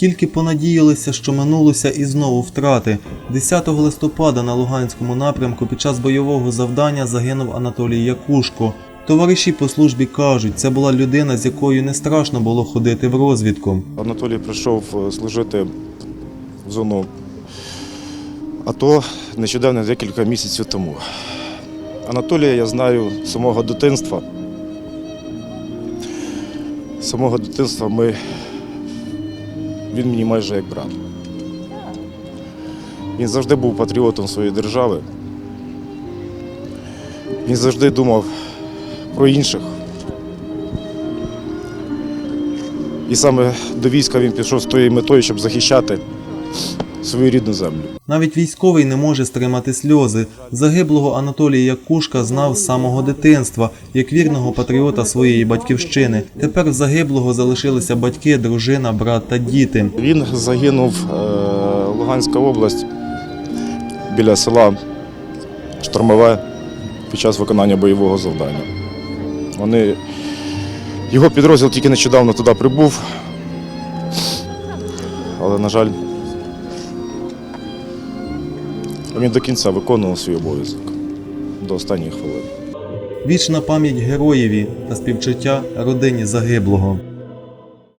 Тільки понадіялися, що минулося і знову втрати. 10 листопада на Луганському напрямку під час бойового завдання загинув Анатолій Якушко. Товариші по службі кажуть, це була людина, з якою не страшно було ходити в розвідку. Анатолій прийшов е, служити в зону АТО нещодавно декілька місяців тому. Анатолія я знаю з самого дитинства. З самого дитинства ми... він мені майже як брат. Він завжди був патріотом своєї держави. Він завжди думав про інших. І саме до війська він пішов з тією метою, щоб захищати свою рідну землю. Навіть військовий не може стримати сльози. Загиблого Анатолія Якушка знав з самого дитинства, як вірного патріота своєї батьківщини. Тепер в загиблого залишилися батьки, дружина, брат та діти. Він загинув е, Луганська область біля села Штормове під час виконання бойового завдання. Вони, його підрозділ тільки нещодавно туди прибув, але, на жаль, він до кінця виконував свій обов'язок до останньої хвилини. Вічна пам'ять героєві та співчуття родині загиблого.